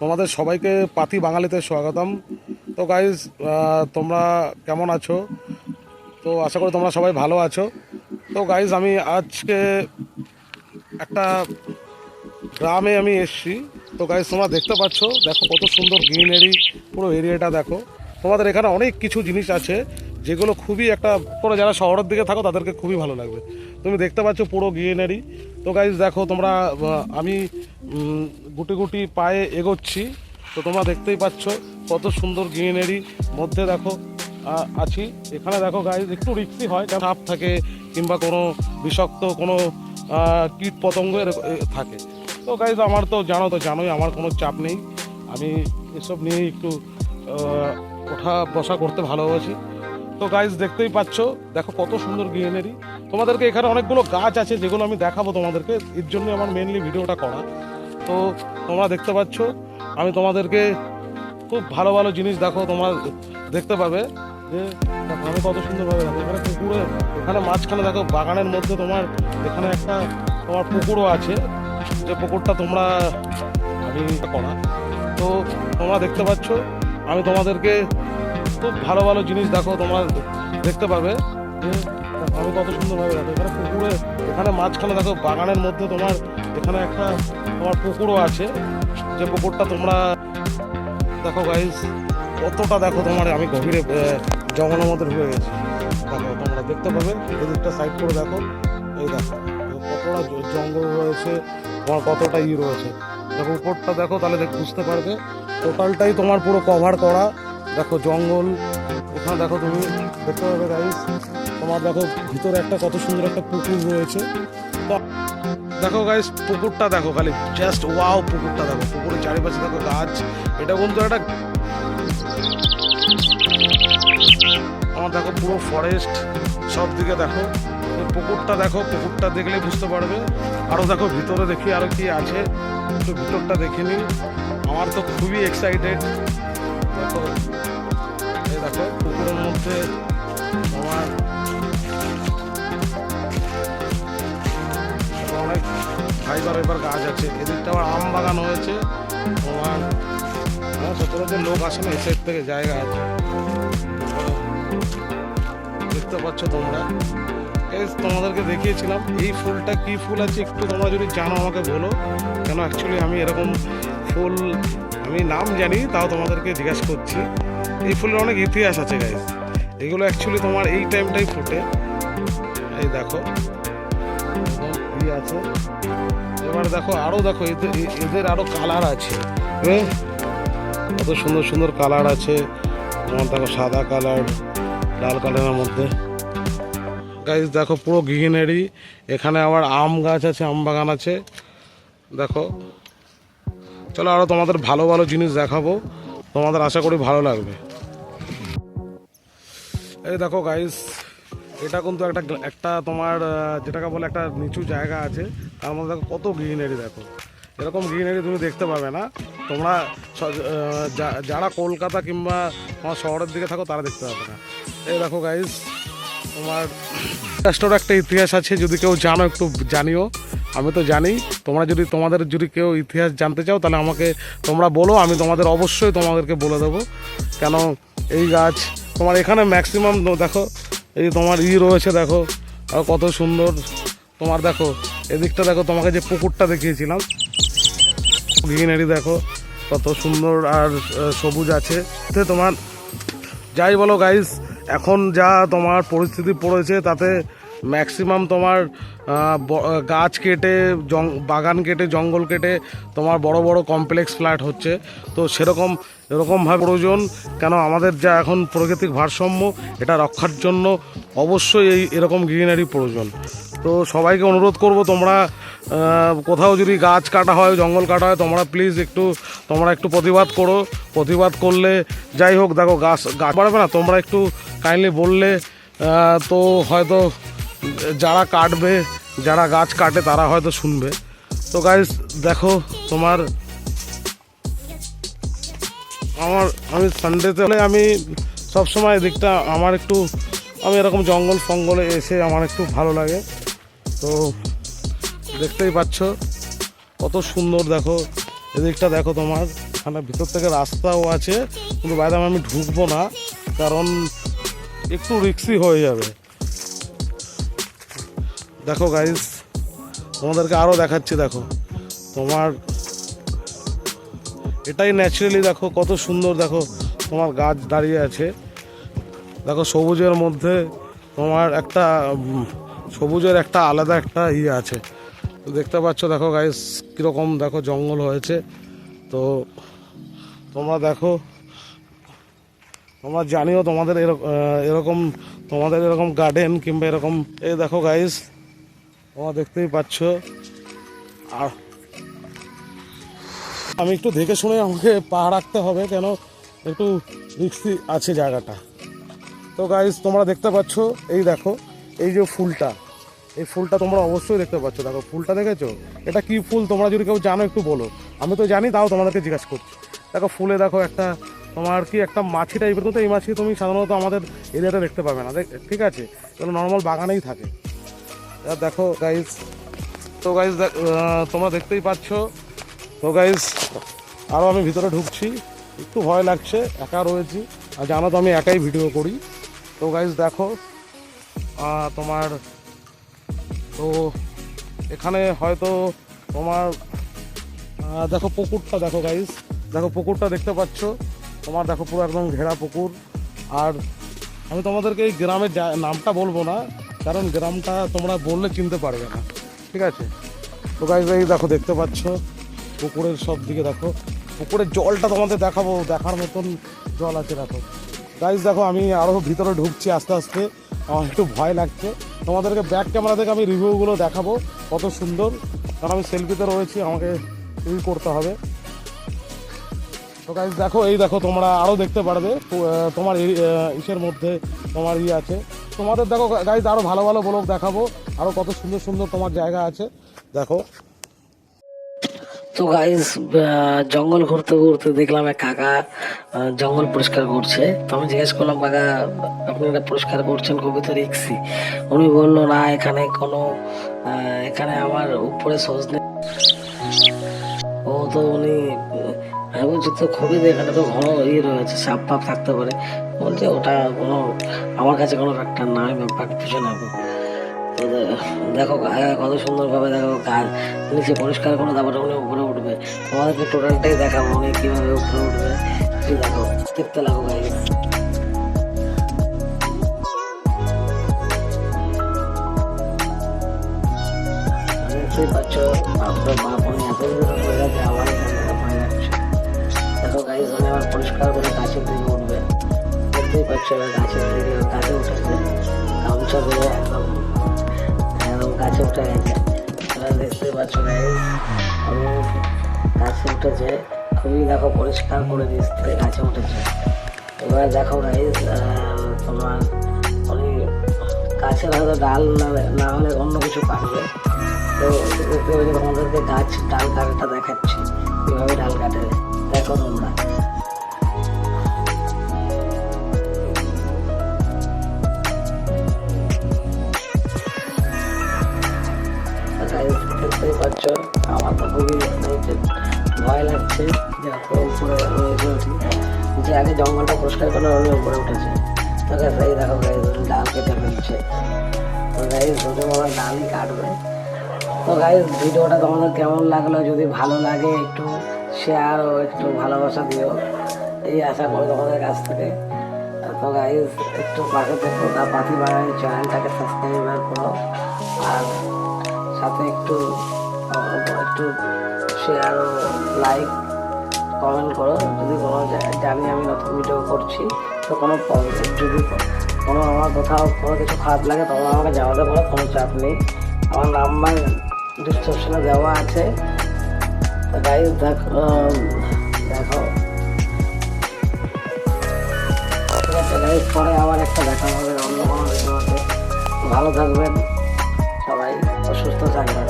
তোমাদের সবাইকে পাতি বাঙালিতে স্বাগতম। তো গাইজ তোমরা কেমন আছো? তো আশা করি তোমরা সবাই ভালো আছো। তো গাইজ আমি আজকে একটা গ্রামে আমি এসছি। তো গাইজ তোমরা দেখতে পাচ্ছ, দেখো কত সুন্দর গ্রিনারি পুরো এরিয়াটা দেখো। তোমাদের এখানে অনেক কিছু জিনিস আছে যেগুলো খুবই একটা, তোমরা যারা শহরের দিকে থাকো তাদেরকে খুবই ভালো লাগবে। তুমি দেখতে পাচ্ছ পুরো গ্রিনারি। তো গাইজ দেখো তোমরা আমি গুটি গুটি পায়ে এগোচ্ছি। তো তোমরা দেখতেই পাচ্ছ কত সুন্দর গ্রিনারি। মধ্যে দেখো আছি। এখানে দেখো গাইজ একটু রিক্সি হয় সাপ থাকে কিংবা কোনো বিষাক্ত কোনো কীট পতঙ্গ থাকে। তো গাইজ আমার তো জানো তো জানোই, আমার কোনো চাপ নেই। আমি এসব নিয়েই একটু ওঠা বসা করতে ভালোবাসি। তো গাইজ দেখতেই পাচ্ছ, দেখো কত সুন্দর গ্রিনারি তোমাদেরকে এখানে অনেকগুলো গাছ আছে, যেগুলো আমি দেখাবো তোমাদেরকে। এর জন্য আমার মেনলি ভিডিওটা করা। তো তোমরা দেখতে পাচ্ছ, আমি তোমাদেরকে খুব ভালো ভালো জিনিস দেখো, তোমরা দেখতে পাবে যে আমি কত সুন্দরভাবে দেখো এখানে পুকুরে এখানে মাঝখানে দেখো, বাগানের মধ্যে তোমার এখানে একটা তোমার পুকুরও আছে। যে পুকুরটা তোমরা, আমি করা। তো তোমরা দেখতে পাচ্ছ আমি তোমাদেরকে খুব ভালো ভালো জিনিস দেখো, তোমরা দেখতে পাবে আমি কত সুন্দরভাবে দেখো, এখানে পুকুরে, এখানে মাঝখানে দেখো, বাগানের মধ্যে তোমার এখানে একটা তোমার পুকুরও আছে। যে পুকুরটা তোমরা দেখো গাইজ কতটা দেখো তোমার, আমি গভীরে জঙ্গলের মধ্যে ঢুকে গেছি। দেখো, তোমরা দেখতে পাবে, এদিকটা সাইড করে দেখো। এই দেখো, কতটা জঙ্গল রয়েছে, তোমার কতটা ই রয়েছে। দেখো, উপরটা দেখো, তাহলে দেখ- বুঝতে পারবে। টোটালটাই তোমার পুরো কভার করা। দেখো, জঙ্গল। এখানে দেখো তুমি, দেখতে পাবে গাইস তোমার দেখো, ভিতরে একটা কত সুন্দর একটা পুকুর রয়েছে। দেখো গাইস পুকুরটা দেখো খালি জাস্ট ওয়াও পুকুরটা দেখো। পুকুরের চারিপাশে দেখো গাছ। এটা কিন্তু একটা আমার দেখো পুরো ফরেস্ট সব দিকে দেখো। পুকুরটা দেখো, পুকুরটা দেখলে বুঝতে পারবে। আরও দেখো, ভিতরে দেখি আরও কি আছে। একটু ভিতরটা দেখে নিই। আমার তো খুবই এক্সাইটেড দেখো, এই দেখো, পুকুরের মধ্যে তোমার অনেক ফাইবার এবার গাছ আছে। এদিকটা আবার আম বাগান হয়েছে। তোমার হ্যাঁ সচরাচর লোক আসে না, এই সাইড থেকে জায়গা আছে। দেখতে পাচ্ছ তোমরা? তোমাদেরকে দেখিয়েছিলাম এই ফুলটা কি ফুল আছে একটু তোমরা যদি জানো আমাকে বলো। কেন অ্যাকচুয়ালি আমি এরকম ফুল আমি নাম জানি তাও তোমাদেরকে জিজ্ঞাসা করছি। এই ফুলের অনেক ইতিহাস আছে গাইজ এগুলো অ্যাকচুয়ালি তোমার এই টাইমটাই ফোটে। এই দেখো আছে। এবার দেখো আরও দেখো এদের এদের আরও কালার আছে। এ, কত সুন্দর সুন্দর কালার আছে। তোমার দেখো সাদা কালার লাল কালারের মধ্যে। গাইজ দেখো পুরো গ্রিনারি এখানে আবার আম গাছ আছে, আম বাগান আছে। দেখো। চলো আরও তোমাদের ভালো ভালো জিনিস দেখাবো। তোমাদের আশা করি ভালো লাগবে। এই দেখো গাইজ এটা কিন্তু একটা একটা তোমার যেটাকে বলে একটা নিচু জায়গা আছে। তার মধ্যে দেখো কত গ্রিনারি দেখো। এরকম গ্রিনারি তুমি দেখতে পাবে না। তোমরা যারা কলকাতা কিংবা তোমার শহরের দিকে থাকো, তারা দেখতে পাবে না। এই দেখো গাইস তোমার রাষ্ট্রের একটা ইতিহাস আছে, যদি কেউ জানো একটু জানিও। আমি তো জানি, তোমরা যদি তোমাদের যদি কেউ ইতিহাস জানতে চাও, তাহলে আমাকে তোমরা বলো, আমি তোমাদের অবশ্যই তোমাদেরকে বলে দেবো। কেন, এই গাছ, তোমার এখানে ম্যাক্সিমাম দেখো, এই তোমার ই রয়েছে, দেখো, আর কত সুন্দর। তোমার দেখো, এদিকটা দেখো, তোমাকে যে পুকুরটা দেখিয়েছিলাম, গ্রিনারি দেখো, কত সুন্দর আর সবুজ আছে। তোমার, যাই বলো গাইস এখন যা তোমার পরিস্থিতি পড়েছে, তাতে ম্যাক্সিমাম তোমার গাছ কেটে, জং, বাগান কেটে, জঙ্গল কেটে তোমার বড় বড় কমপ্লেক্স ফ্ল্যাট হচ্ছে। তো সেরকম এরকমভাবে প্রয়োজন, কেন আমাদের যা এখন প্রাকৃতিক ভারসাম্য, এটা রক্ষার জন্য অবশ্যই এই এরকম গ্রিনারি প্রয়োজন। তো সবাইকে অনুরোধ করব তোমরা কোথাও যদি গাছ কাটা হয়, জঙ্গল কাটা হয়, তোমরা প্লিজ একটু, তোমরা একটু প্রতিবাদ করো। প্রতিবাদ করলে, যাই হোক, দেখো, গাছ গাছ বাড়বে না, তোমরা একটু কাইন্ডলি বললে তো হয়তো যারা কাটবে, যারা গাছ কাটে, তারা হয়তো শুনবে। তো গাইজ দেখো, তোমার আমার, আমি সানডেতে হলে আমি সবসময় এদিকটা আমার একটু, আমি এরকম জঙ্গল ফঙ্গলে এসে আমার একটু ভালো লাগে। তো দেখতেই পাচ্ছ। কত সুন্দর দেখো। এদিকটা দেখো তোমার। এখানে ভিতর থেকে রাস্তাও আছে, কিন্তু বাইরে আমি ঢুকবো না, কারণ একটু রিক্সি হয়ে যাবে। দেখো গাইস তোমাদেরকে আরও দেখাচ্ছি, দেখো। তোমার এটাই ন্যাচারালি দেখো, কত সুন্দর দেখো তোমার গাছ দাঁড়িয়ে আছে। দেখো সবুজের মধ্যে তোমার একটা, সবুজের একটা আলাদা একটা ইয়ে আছে। দেখতে পাচ্ছ, দেখো গাইস কীরকম দেখো জঙ্গল হয়েছে। তো তোমরা দেখো, তোমরা জানিও তোমাদের এরকম এরকম, তোমাদের এরকম গার্ডেন কিংবা এরকম, এই দেখো গাইস তোমরা দেখতেই পাচ্ছ। আর আমি একটু দেখে শুনে আমাকে পা রাখতে হবে, কেন একটু রিক্সি আছে জায়গাটা। তো গাইজ তোমরা দেখতে পাচ্ছ, এই দেখো, এই যে ফুলটা। এই ফুলটা তোমরা অবশ্যই দেখতে পাচ্ছ। দেখো, ফুলটা দেখেছ? এটা কি ফুল? তোমরা যদি কেউ জানো, একটু বলো। আমি তো জানি, তাও তোমাদেরকে জিজ্ঞাসা করছি। দেখো, ফুলে দেখো একটা, তোমার কি একটা মাছি টাইপের কিন্তু এই মাছি তুমি সাধারণত আমাদের এরিয়াতে দেখতে পাবে না। ঠিক আছে? এগুলো নর্মাল বাগানেই থাকে। দেখো গাইজ তো গাইজ তোমরা দেখতেই পাচ্ছ। তো গাইজ আরও আমি ভিতরে ঢুকছি। একটু ভয় লাগছে, একা রয়েছি। আর জানো তো, আমি একাই ভিডিও করি। তো গাইজ দেখো তোমার তো এখানে হয়তো তোমার দেখো পুকুরটা, দেখো গাইজ দেখো পুকুরটা দেখতে পাচ্ছ। তোমার দেখো পুরো একদম ঘেরা পুকুর। আর আমি তোমাদেরকে এই গ্রামের নামটা বলব না, কারণ গ্রামটা তোমরা বললে চিনতে পারবে না। ঠিক আছে? তো গাইজ এই দেখো, দেখতে পাচ্ছ, পুকুরের সব দিকে দেখো। পুকুরের জলটা তোমাদের দেখাবো, দেখার মতন জল আছে, দেখো। গাইজ দেখো, আমি আরও ভিতরে ঢুকছি আস্তে আস্তে। আমার একটু ভয় লাগছে। তোমাদেরকে ব্যাক ক্যামেরা থেকে আমি রিভিউগুলো দেখাবো, কত সুন্দর। কারণ আমি সেলফিতে রয়েছি, আমাকে ই করতে হবে। তো গাইজ দেখো, এই দেখো, তোমরা আরও দেখতে পারবে তোমার ইসের মধ্যে তোমার ইয়ে আছে। তোমাদের দেখো গাইজ আরও ভালো ভালো ব্লগ দেখাবো আরও কত সুন্দর সুন্দর তোমার জায়গা আছে। দেখো তো গাইস জঙ্গল ঘুরতে ঘুরতে দেখলাম এক কাকা জঙ্গল পরিষ্কার করছে। তো আমি জিজ্ঞেস করলাম, কাকা, আপনি এটা পরিষ্কার করছেন খুবই তো রিক্সি উনি বলল, না, এখানে কোনো এখানে আমার উপরে সজনে ও তো উনি, আমি বলছি, তো খুবই এখানে তো ঘন ইয়ে রয়েছে, সাপ ফাপ থাকতে পারে। বলছে, ওটা কোনো, আমার কাছে কোনো ফ্যাক্টর না আমি ব্যাপারটা বুঝে দে- দেখো কত সুন্দরভাবে দেখো গাছ নিচে পরিষ্কার করে তারপরে উনি উপরে উঠবে। তোমাদেরকে টোটালটাই দেখাবো উনি কীভাবে উপরে উঠবে। দেখো, দেখতে লাগো গাই দেখতেই পাচ্ছ আপনার ভয় লাগছে দেখো গাইজ উনি আবার পরিষ্কার করে গাছের দিকে উঠবে। দেখতেই পাচ্ছ, এবার গাছের দিকে, গাছে উঠেছে। গামছা দিয়ে একদম গাছে উঠে গেছে। দেখতেই পাচ্ছ গাইজ আমি গাছে উঠেছে। খুবই দেখো পরিষ্কার করে দিচ্ছে গাছে উঠেছে। এবার দেখো গাইজ তোমার উনি গাছের হয়তো ডাল না হলে অন্য কিছু কাটবে। তো দেখতে তোমাদেরকে গাছ ডাল কাটাটা দেখাচ্ছি, কীভাবে ডাল কাটে। দেখো তোমরা। খুবই ভয় লাগছে, যে যে আগে জঙ্গলটা পরিষ্কার করে উনি উপরে উঠেছে। তো এই দেখো গাইজ ডাল কেটে ফেলছে। তো গাইজ দুটো আমার ডালই কাটবে। তো গাইজ ভিডিওটা তোমাদের কেমন লাগল? যদি ভালো লাগে, একটু শেয়ার ও একটু ভালোবাসা দিও। এই আশা করি তোমাদের কাছ থেকে। তো গাইজ একটু পাশে থেকো তার পাখি বাগানের চ্যানেলটাকে সাবস্ক্রাইব করো। আর সাথে একটু একটু শেয়ার লাইক কমেন্ট করো। যদি কোনো জানি আমি নতুন ভিডিও করছি, তো কোনো প্রবলেম যদি কোনো আমার কোথাও কোনো কিছু খারাপ লাগে, তখন আমাকে জানাতে পারো, কোনো চাপ নেই। আমার নাম্বার ডিসক্রিপশনে দেওয়া আছে। তো গাইজ দেখো দেখো। পরে আবার একটা দেখা হবে, অন্য কোনো ভিডিওতে ভালো থাকবেন সবাই, সুস্থ থাকবেন।